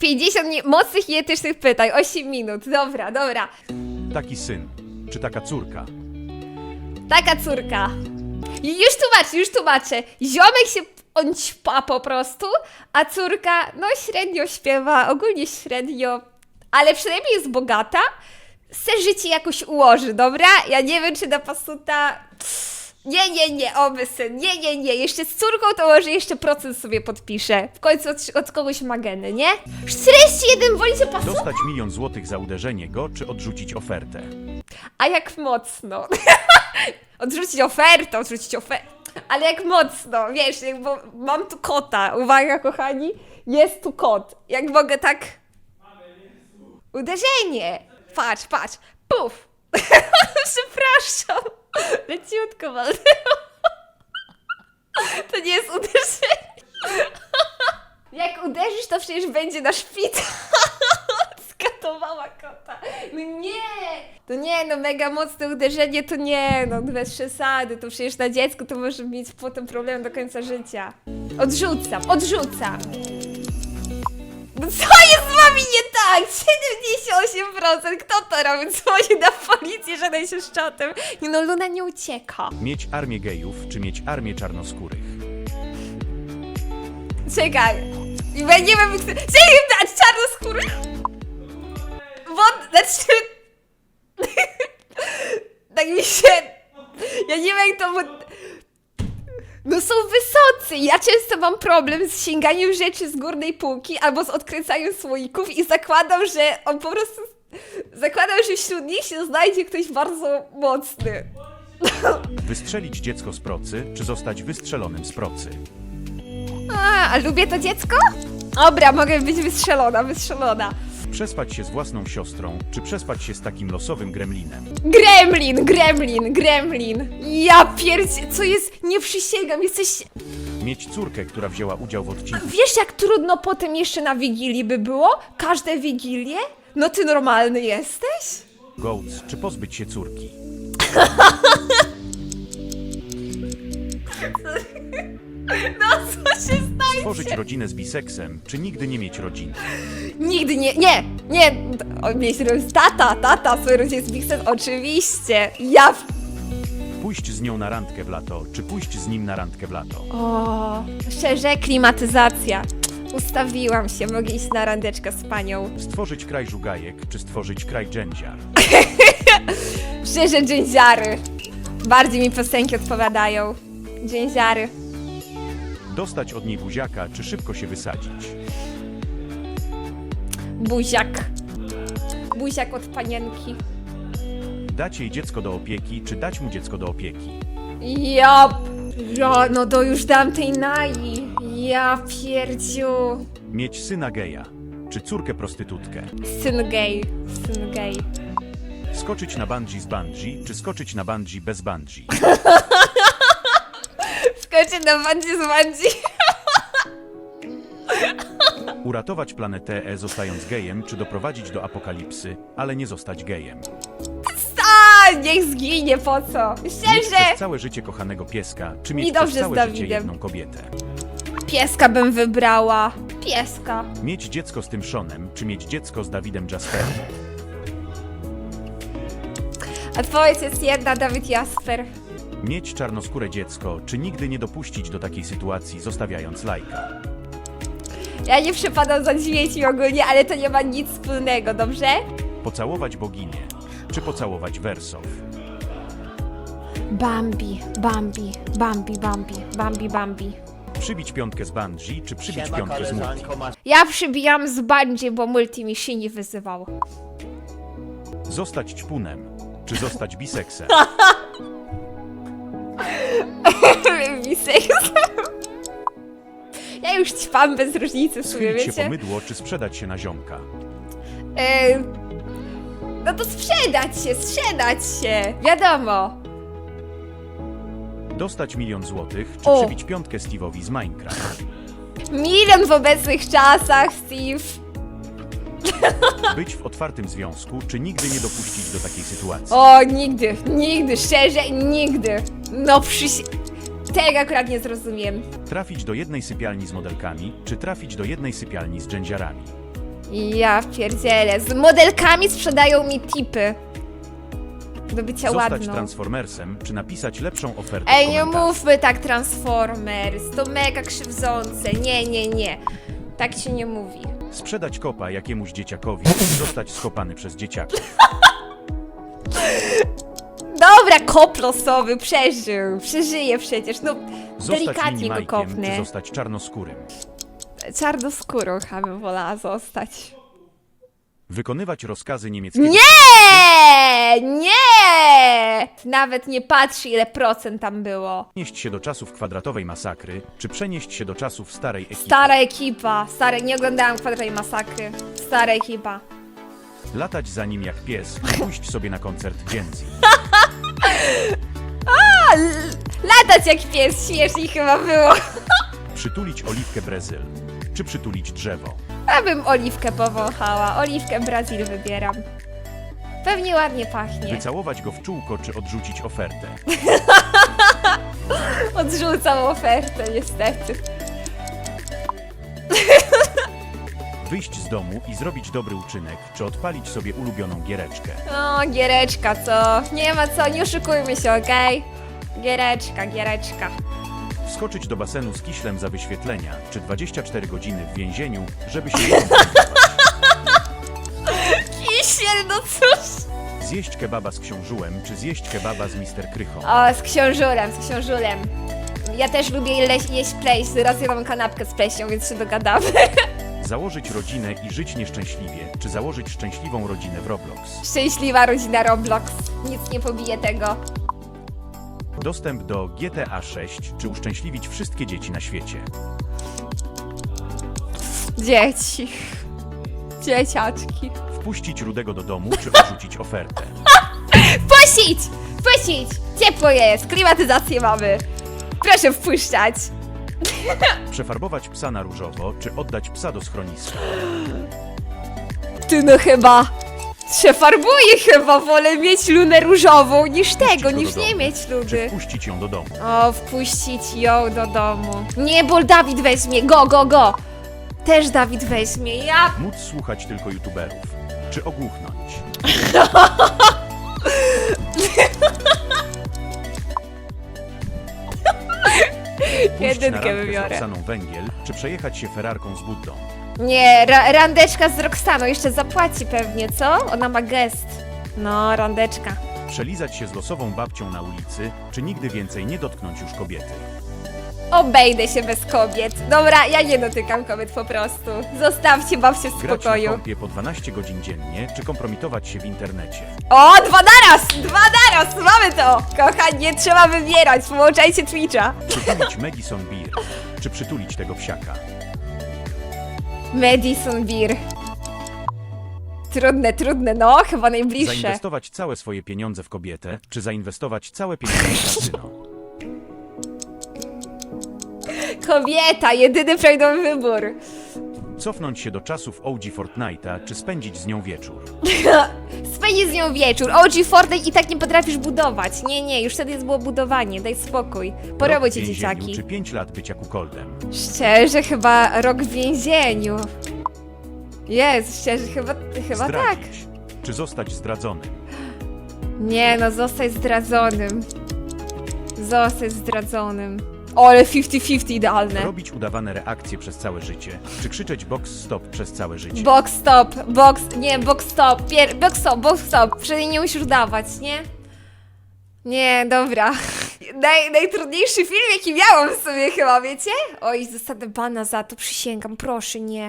50 nie, mocnych i etycznych pytań, 8 minut. Dobra, dobra. Taki syn, czy taka córka. Taka córka. Już tłumaczę, już tłumaczę. Ziomek się on ćpa po prostu, a córka, no średnio śpiewa, ogólnie średnio, ale przynajmniej jest bogata. Se życie jakoś ułoży, dobra? Ja nie wiem, czy na pasuta... Nie, nie, nie, oby syn, nie, nie, nie. Jeszcze z córką to może jeszcze procent sobie podpiszę. W końcu od, od kogoś ma geny, nie? 41 wolicie pasuta? Dostać milion złotych za uderzenie go, czy odrzucić ofertę. A jak mocno? odrzucić ofertę, odrzucić ofertę. Ale jak mocno, wiesz, bo mam tu kota. Uwaga, kochani, jest tu kot. Jak mogę tak. Uderzenie! Patrz, patrz. Puf! Przepraszam. Leciutko walnęło. To nie jest uderzenie. Jak uderzysz, to przecież będzie na szpital. Skatowała kota. No nie! To nie, no mega mocne uderzenie to nie, no bez przesady. To przecież na dziecku to może mieć potem problem do końca życia. Odrzucam, odrzucam. No co jest z wami nie tak? 78%! Kto to robi? Dzwoni na policję, że się szczotem. Nie no, Luna nie ucieka. Mieć armię gejów, czy mieć armię czarnoskórych. Czekaj. Ja nie wiem, chcę... Czekaj, dać czarnoskóry. Wod... Znaczy... tak mi się... Ja nie wiem, jak to... bo- No są wysocy. Ja często mam problem z sięganiem rzeczy z górnej półki albo z odkręcaniem słoików i zakładam, że on po prostu... Zakładam, że wśród nich się znajdzie ktoś bardzo mocny. Wystrzelić dziecko z procy, czy zostać wystrzelonym z procy. A, a lubię to dziecko? Dobra, mogę być wystrzelona, wystrzelona. Przespać się z własną siostrą, czy przespać się z takim losowym gremlinem. Gremlin, gremlin, gremlin. Ja pierdzie, co jest, nie przysięgam, jesteś... Mieć córkę, która wzięła udział w odcinku. Wiesz jak trudno potem jeszcze na Wigilii by było? Każde Wigilie? No ty normalny jesteś? Goats, czy pozbyć się córki. No co się stanie? Stworzyć rodzinę z biseksem, czy nigdy nie mieć rodziny. Nigdy nie, nie, nie, o, mieć roz- tata, tata, swój rodzic z Bixen, oczywiście. Ja... w- Pójść z nią na randkę w lato, czy pójść z nim na randkę w lato. O, szczerze, klimatyzacja. Ustawiłam się, mogę iść na randeczkę z panią. Stworzyć kraj żugajek, czy stworzyć kraj dżędziar. Szczerze, dżęziary. Bardziej mi piosenki odpowiadają. Dżęziary. Dostać od niej buziaka, czy szybko się wysadzić. Buziak. Buziak od panienki. Dać jej dziecko do opieki, czy dać mu dziecko do opieki. Ja... Ja, no to już dam tej nai. Ja pierdziu. Mieć syna geja, czy córkę prostytutkę. Syn gay. Syn gay. Skoczyć na bungee z bungee, czy skoczyć na bungee bez bungee. Skoczę na bandzie z bandzi. Uratować planetę E zostając gejem, czy doprowadzić do apokalipsy, ale nie zostać gejem. A, niech zginie, po co? Mieć Szczerze. przez całe życie kochanego pieska, czy mieć Mi dobrze przez z całe życie Dawidem. jedną kobietę. Pieska bym wybrała. Pieska. Mieć dziecko z tym Seanem, czy mieć dziecko z Dawidem Jasperem. Odpowiedź jest jedna, Dawid Jasper. Mieć czarnoskóre dziecko, czy nigdy nie dopuścić do takiej sytuacji, zostawiając lajka. Ja nie przepadam za dziećmi ogólnie, ale to nie ma nic wspólnego, dobrze? Pocałować boginię, czy pocałować wersow. Bambi, Bambi, Bambi, Bambi, Bambi, Bambi. Przybić piątkę z bungee, czy przybić Siema piątkę z multi. masz Ja przybijam z bungee, bo multi mi się nie wyzywał. Zostać ćpunem, czy zostać biseksem. Biseks. Ja już ćpam bez różnicy w sumie, Schylić się po wiecie? mydło, czy sprzedać się na ziomka. E, no to sprzedać się, sprzedać się, wiadomo. Dostać milion złotych, czy O. przybić piątkę Steve'owi z Minecraft. Milion w obecnych czasach, Steve. Być w otwartym związku, czy nigdy nie dopuścić do takiej sytuacji. O, nigdy, nigdy, szczerze, nigdy. No przyś... Tego akurat nie zrozumiem. Trafić do jednej sypialni z modelkami, czy trafić do jednej sypialni z dżędziarami. Ja pierdzielę. Z modelkami sprzedają mi tipy. Do bycia Zostać ładną. transformersem, czy napisać lepszą ofertę Ej, w nie komentarzu. mówmy tak Transformers. To mega krzywdzące. Nie, nie, nie. Tak się nie mówi. Sprzedać kopa jakiemuś dzieciakowi, zostać skopany przez dzieciaka. Dobra, kop losowy przeżył. Przeżyje przecież. No, Zostać delikatnie go minimajkiem, czy kopnę. zostać czarnoskórym. Czarnoskórą chyba bym wolała zostać. Wykonywać rozkazy niemieckiego Nie! Nie! Nawet nie patrzy, ile procent tam było. Przenieść się do czasów kwadratowej masakry, czy przenieść się do czasów starej ekipy. Stara ekipa. Stara, nie oglądałam kwadratowej masakry. Stara ekipa. Latać za nim jak pies, pójść sobie na koncert Genzi. L- latać jak pies, śmiesznie chyba było. Przytulić oliwkę Brezyl, czy przytulić drzewo. Ja bym oliwkę powąchała. Oliwkę Brazil wybieram. Pewnie ładnie pachnie. Wycałować go w czółko, czy odrzucić ofertę. Odrzucam ofertę, niestety. Wyjść z domu i zrobić dobry uczynek, czy odpalić sobie ulubioną giereczkę. O, giereczka, co? Nie ma co, nie oszukujmy się, okej? Giereczka, giereczka. Wskoczyć do basenu z kiślem za wyświetlenia, czy 24 godziny w więzieniu, żeby się nie Kisiel, no cóż. Zjeść kebaba z książułem, czy zjeść kebaba z Mister Krychą. O, z książulem, z książulem. Ja też lubię jeść pleś, zaraz ja mam kanapkę z pleśnią, więc się dogadamy. Założyć rodzinę i żyć nieszczęśliwie, czy założyć szczęśliwą rodzinę w Roblox. Szczęśliwa rodzina Roblox. Nic nie pobije tego. Dostęp do GTA 6, czy uszczęśliwić wszystkie dzieci na świecie. Dzieci. Dzieciaczki. Wpuścić Rudego do domu, czy odrzucić ofertę. Puścić! Puścić! Ciepło jest, klimatyzację mamy. Proszę wpuszczać. Przefarbować psa na różowo, czy oddać psa do schroniska. Ty no chyba. Się farbuje chyba, wolę mieć lunę różową niż tego, go niż nie mieć Czy wpuścić ją do domu. O, wpuścić ją do domu. Nie, bo Dawid weźmie, go, go, go. Też Dawid weźmie, ja... Móc słuchać tylko youtuberów. Czy ogłuchnąć. Pójść na Jedynkę randkę z wybiorę. Węgiel, czy przejechać się ferarką z Buddą. Nie, ra randeczka z Roxaną jeszcze zapłaci pewnie, co? Ona ma gest. No, randeczka. Przelizać się z losową babcią na ulicy, czy nigdy więcej nie dotknąć już kobiety. Obejdę się bez kobiet. Dobra, ja nie dotykam kobiet po prostu. Zostawcie babcię w Grać na spokoju. kompie po 12 godzin dziennie, czy kompromitować się w internecie. O, dwa naraz! Dwa naraz! Mamy to! Kochani, nie trzeba wybierać, włączajcie Twitcha. Przytulić Madison Beer, czy przytulić tego psiaka. Madison Beer. Trudne, trudne, no, chyba najbliższe. Zainwestować całe swoje pieniądze w kobietę, czy zainwestować całe pieniądze w kasyno. Kobieta, jedyny prawidłowy wybór. Cofnąć się do czasów OG Fortnite'a, czy spędzić z nią wieczór. Spędzi z nią wieczór. OG Fortnite i tak nie potrafisz budować. Nie, nie, już wtedy było budowanie, daj spokój. Rok w więzieniu, dzieciaki. czy 5 lat bycia kukoldem. Szczerze, chyba rok w więzieniu. Jest, szczerze, chyba, chyba tak. Zdradzić, czy zostać zdradzonym. Nie no, zostać zdradzonym. Zostać zdradzonym. O, ale 50-50 idealne. Robić udawane reakcje przez całe życie, czy krzyczeć box stop przez całe życie. Box stop, box, nie, box stop, pier, box stop, box stop. Przynajmniej nie musisz udawać, nie? Nie, dobra. Naj, najtrudniejszy film, jaki miałam w sobie chyba, wiecie? Oj, zostanę bana za to, przysięgam, proszę, nie.